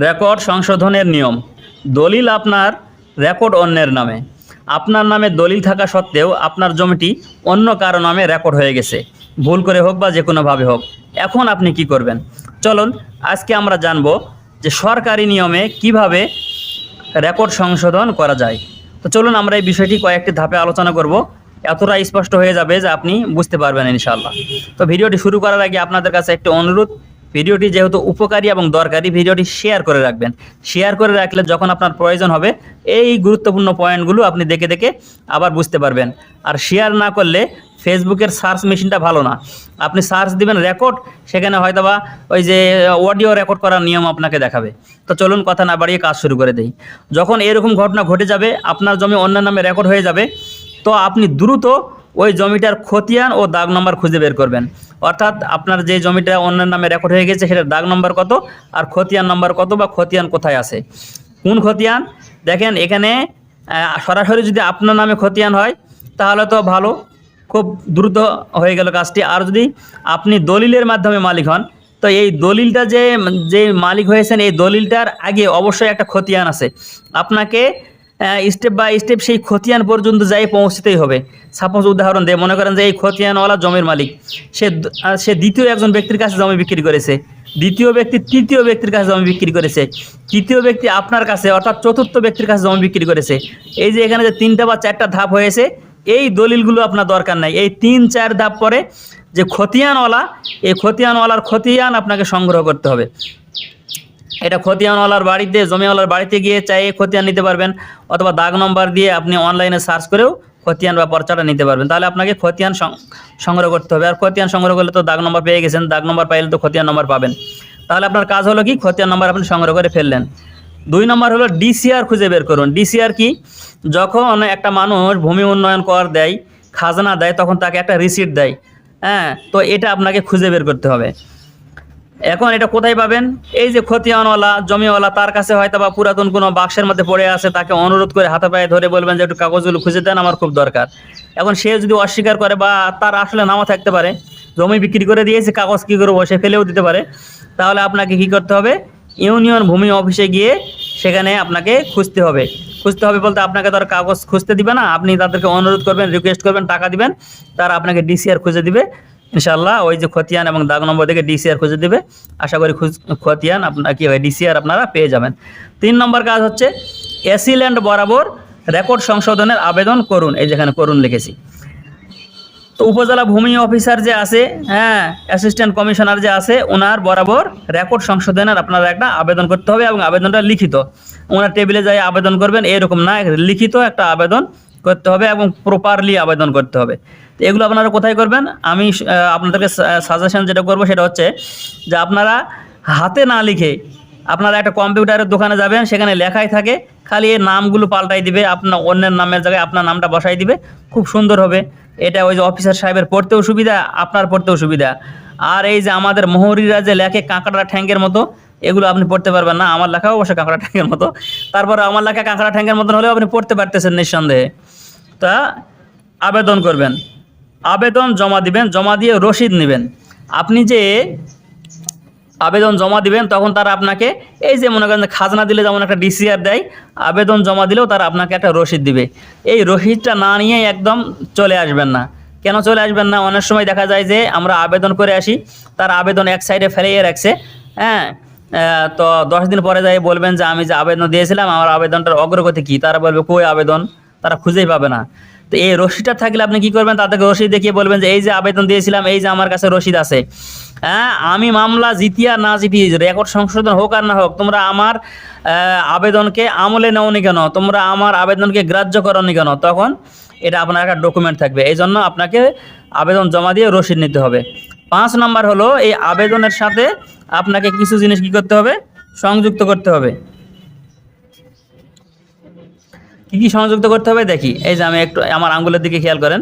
Record সংশোধনের নিয়ম। দলিল আপনার রেকর্ড অন্যের নামে। আপনার নামে দলিল থাকা সত্ত্বেও আপনার জমিটি অন্য কারও নামে রেকর্ড হয়ে গেছে। ভুল করে হোক বা যে কোনোভাবে হোক। এখন আপনি কি করবেন? চলুন, আজকে আমরা জানব যে সরকারি নিয়মে কীভাবে রেকর্ড সংশোধন করা যায়। তো চলুন, আমরা এই বিষয়টি কয়েকটি ধাপে আলোচনা করব। এতটা স্পষ্ট হয়ে যাবে যে আপনি বুঝতে পারবেন ইনশাল্লাহ তো ভিডিওটি শুরু করার আগে আপনাদের কাছে একটি অনুরোধ। ভিডিওটি যেহেতু উপকারী এবং দরকারি, ভিডিওটি শেয়ার করে রাখবেন। শেয়ার করে রাখলে যখন আপনার প্রয়োজন হবে, এই গুরুত্বপূর্ণ পয়েন্টগুলো আপনি দেখে দেখে আবার বুঝতে পারবেন। আর শেয়ার না করলে ফেসবুকের সার্চ মেশিনটা ভালো না। আপনি সার্চ দিবেন রেকর্ড সেখানে হয়তোবা ওই যে অডিও রেকর্ড করার নিয়ম আপনাকে দেখাবে। তো চলুন কথা না বাড়িয়ে কাজ শুরু করে দেই। যখন এরকম ঘটনা ঘটে যাবে, আপনার জমি অন্য নামে রেকর্ড হয়ে যাবে, তো আপনি দ্রুত ওই জমিটার খতিয়ান ও দাগ নম্বর খুঁজে বের করবেন। অর্থাৎ আপনার যে জমিটা অন্যের নামে রেকর্ড হয়ে গেছে, সেটার দাগ নম্বর কত আর খতিয়ান নম্বর কত বা খতিয়ান কোথায় আছে? কোন খতিয়ান? দেখেন এখানে সরাসরি যদি আপনার নামে খতিয়ান হয়, তাহলে তো ভালো, খুব দ্রুত হয়ে গেল কাজটি। আর যদি আপনি দলিলের মাধ্যমে মালিক হন, তো এই দলিলটা যে যে মালিক হয়েছেন, এই দলিলটার আগে অবশ্যই একটা খতিয়ান আছে। আপনাকে স্টেপ বাই স্টেপ সেই খতিয়ান পর্যন্ত যাই পৌঁছতেই হবে। সাপোজ উদাহরণ দেয় মনে করেন যে এই খতিয়ানওয়ালা জমির মালিক, সে সে দ্বিতীয় একজন ব্যক্তির কাছে জমি বিক্রি করেছে, দ্বিতীয় ব্যক্তি তৃতীয় ব্যক্তির কাছে জমি বিক্রি করেছে, তৃতীয় ব্যক্তি আপনার কাছে অর্থাৎ চতুর্থ ব্যক্তির কাছে জমি বিক্রি করেছে। এই যে এখানে যে তিনটা বা চারটা ধাপ হয়েছে, এই দলিলগুলো আপনার দরকার নাই। এই তিন, চার ধাপ পরে যে খতিয়ানওয়ালা, এই খতিয়ানওয়ালার খতিয়ান আপনাকে সংগ্রহ করতে হবে। এটা খতিয়ানওয়ালার বাড়িতে, জমিওয়ালার বাড়িতে গিয়ে চাইয়ে খতিয়ান নিতে পারবেন অথবা দাগ নম্বর দিয়ে আপনি অনলাইনে সার্চ করেও খতিয়ান বা পর্চাটা নিতে পারবেন। তাহলে আপনাকে খতিয়ান সংগ্রহ করতে হবে। আর খতিয়ান সংগ্রহ করলে তো দাগ নম্বর পেয়ে গেছেন, দাগ নম্বর পাইলে তো খতিয়ান নম্বর পাবেন। তাহলে আপনার কাজ হলো কি? খতিয়ান নম্বর আপনি সংগ্রহ করে ফেললেন। দুই নম্বর হলো ডিসিআর খুঁজে বের করুন। ডিসিআর কি? যখন একটা মানুষ ভূমি উন্নয়ন কর দেয়, খাজনা দেয়, তখন তাকে একটা রিসিট দেয়। হ্যাঁ তো এটা আপনাকে খুঁজে বের করতে হবে। এখন এটা কোথায় পাবেন? এই যে খতিয়ানওয়ালা, জমিওয়ালা, তার কাছে হয়তো বা পুরাতন কোনো বাক্সের মধ্যে পড়ে আছে, তাকে অনুরোধ করে হাতে পায়ে ধরে বলবেন যে একটু কাগজগুলো খুঁজে দেন, আমার খুব দরকার। এখন সে যদি অস্বীকার করে বা তার আসলে নামও থাকতে পারে, জমি বিক্রি করে দিয়েছে, কাগজ কী করব সে ফেলেও দিতে পারে, তাহলে আপনাকে কি করতে হবে? ইউনিয়ন ভূমি অফিসে গিয়ে সেখানে আপনাকে খুঁজতে হবে। খুঁজতে হবে বলতে আপনাকে তার কাগজ খুঁজতে দিবে না, আপনি তাদেরকে অনুরোধ করবেন রিকোয়েস্ট করবেন, টাকা দিবেন, তারা আপনাকে ডিসিআর খুঁজে দিবে। ইনশাল্লাহ ওই যে খতিয়ান এবং দাগ নম্বর থেকে ডিসিআর খুঁজে দেবে। আশা করি খতিয়ান আপনার কী হয় ডিসিআর আপনারা পেয়ে যাবেন। তিন নম্বর কাজ হচ্ছে এসিল্যান্ড বরাবর রেকর্ড সংশোধনের আবেদন করুন। এই যেখানে করুন লিখেছি। তো উপজেলা ভূমি অফিসার যে আছে হ্যাঁ অ্যাসিস্ট্যান্ট কমিশনার যে আছে ওনার বরাবর রেকর্ড সংশোধনের আপনারা একটা আবেদন করতে হবে এবং আবেদনটা লিখিত। ওনার টেবিলে যাই আবেদন করবেন, এরকম না, লিখিত একটা আবেদন করতে হবে এবং প্রপারলি আবেদন করতে হবে। তো এগুলো আপনারা কোথায় করবেন? আমি আপনাদেরকে সাজেশন যেটা করব সেটা হচ্ছে যে আপনারা হাতে না লিখে আপনারা একটা কম্পিউটারের দোকানে যাবেন, সেখানে লেখাই থাকে, খালি এই নামগুলো পাল্টাই দিবে, আপনার অন্যের নামের জায়গায় আপনার নামটা বসাই দিবে, খুব সুন্দর হবে। এটা ওই যে অফিসার সাহেবের পড়তেও সুবিধা, আপনার পড়তেও সুবিধা। আর এই যে আমাদের মোহরিরা যে লেখে কাঁকড়া ঠ্যাঙ্গের মতো, এগুলো আপনি পড়তে পারবেন না, আমার লেখাও অবশ্য কাঁকড়া ঠ্যাঙ্গের মতো। তারপরে আমার লেখা কাঁকড়া ঠ্যাঙ্গের মতন হলেও আপনি পড়তে পারতেছেন নিঃসন্দেহে। তা আবেদন করবেন। আবেদন জমা দিবেন, জমা দিয়ে রসিদ নেবেন। আপনি যে আবেদন জমা দিবেন, তখন তারা আপনাকে, এই যে মনে করেন খাজনা দিলে যেমন একটা ডিসিআর দেয়, আবেদন জমা দিলেও তারা আপনাকে একটা রসিদ দিবে। এই রসিদটা না নিয়ে একদম চলে আসবেন না। কেন চলে আসবেন না? অনেক সময় দেখা যায় যে আমরা আবেদন করে আসি, তার আবেদন এক সাইডে ফেলেই রাখছে। হ্যাঁ তো দশ দিন পরে যাই বলবেন যে আমি যে আবেদন দিয়েছিলাম, আমার আবেদনটার অগ্রগতি কী? তারা বলবে, কই আবেদন? তারা খুঁজেই পাবে না। তো এই রসিদটা থাকলে আপনি কি করবেন? তাদেরকে রসিদ দেখিয়ে বলবেন যে, এই যে আবেদন দিয়েছিলাম, এই যে আমার কাছে রসিদ আছে। হ্যাঁ আমি মামলা জিতিয়া না জিতি রেকর্ড সংশোধন হোক আর না হোক, তোমরা আমার আবেদনকে আমলে নেওনি কেন? তোমরা আমার আবেদনকে গ্রাহ্য করনি কেন? তখন এটা আপনার একটা ডকুমেন্ট থাকবে। এই জন্য আপনাকে আবেদন জমা দিয়ে রসিদ নিতে হবে। পাঁচ নাম্বার হলো, এই আবেদনের সাথে আপনাকে কিছু জিনিস কি করতে হবে? সংযুক্ত করতে হবে। কি কি সংযুক্ত করতে হবে? দেখি। এই যে আমি একটু আমার আঙ্গুলের দিকে খেয়াল করেন।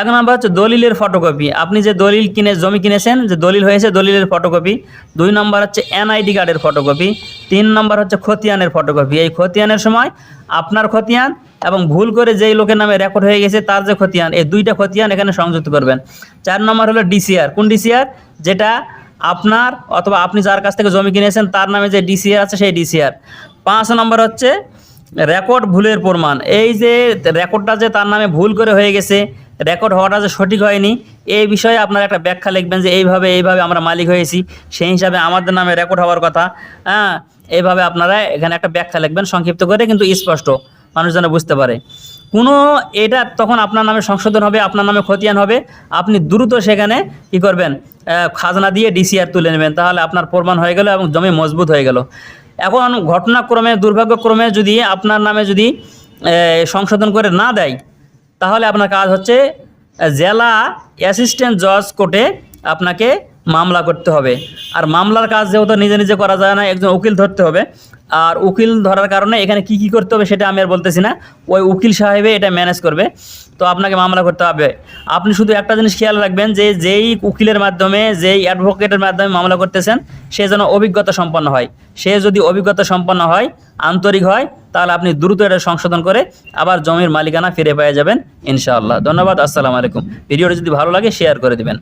এক নম্বর হচ্ছে দলিলের ফটোকপি আপনি যে দলিল কিনে, জমি কিনেছেন, যে দলিল হয়েছে দলিলের ফটোকপি দুই নম্বর হচ্ছে এনআইডি কার্ডের ফটোকপি তিন নম্বর হচ্ছে খতিয়ানের ফটোকপি এই খতিয়ানের সময় আপনার খতিয়ান এবং ভুল করে যেই লোকের নামে রেকর্ড হয়ে গেছে, তার যে খতিয়ান, এই দুইটা খতিয়ান এখানে সংযুক্ত করবেন। চার নম্বর হলো ডিসিআর কোন ডিসিআর যেটা আপনার অথবা আপনি যার কাছ থেকে জমি কিনেছেন, তার নামে যে ডিসিআর আছে, সেই ডিসিআর পাঁচ নম্বর হচ্ছে রেকর্ড ভুলের প্রমাণ। এই যে রেকর্ডটা যে তার নামে ভুল করে হয়ে গেছে, রেকর্ড হওয়াটা যে সঠিক হয়নি, এই বিষয়ে আপনারা একটা ব্যাখ্যা লিখবেন যে এইভাবে এইভাবে আমরা মালিক হয়েছি, সেই হিসাবে আমাদের নামে রেকর্ড হওয়ার কথা। হ্যাঁ এইভাবে আপনারা এখানে একটা ব্যাখ্যা লিখবেন সংক্ষিপ্ত করে, কিন্তু স্পষ্ট, মানুষ যেন বুঝতে পারে। কোনো এটা তখন আপনার নামে সংশোধন হবে, আপনার নামে খতিয়ান হবে, আপনি দ্রুত সেখানে কি করবেন খাজনা দিয়ে ডিসিআর তুলে নেবেন, তাহলে আপনার প্রমাণ হয়ে গেল এবং জমি মজবুত হয়ে গেল। এখন ঘটনাক্রমে, দুর্ভাগ্যক্রমে যদি আপনার নামে যদি সংশোধন করে না দেয়, তাহলে আপনার কাজ হচ্ছে জেলা অ্যাসিস্ট্যান্ট জজ কোর্টে আপনাকে মামলা করতে হবে। আর মামলার কাজ যেহেতু নিজে নিজে করা যায় না, একজন উকিল ধরতে হবে। আর উকিল ধরার কারণে এখানে কি কি করতে হবে সেটা আমি আর বলতেছি না। ওই উকিল সাহেবে এটা ম্যানেজ করবে। তো আপনাকে মামলা করতে হবে। আপনি শুধু একটা জিনিস খেয়াল রাখবেন যে যেই উকিলের মাধ্যমে, যেই অ্যাডভোকেটের মাধ্যমে মামলা করতেছেন, সে যেন অভিজ্ঞতা সম্পন্ন হয়। সে যদি অভিজ্ঞতা সম্পন্ন হয়, আন্তরিক হয়, তাহলে আপনি দ্রুত এটা সংশোধন করে আবার জমির মালিকানা ফিরে পেয়ে যাবেন ইনশাআল্লাহ। ধন্যবাদ, আসসালামু আলাইকুম। ভিডিওটি যদি ভালো লাগে শেয়ার করে দিবেন।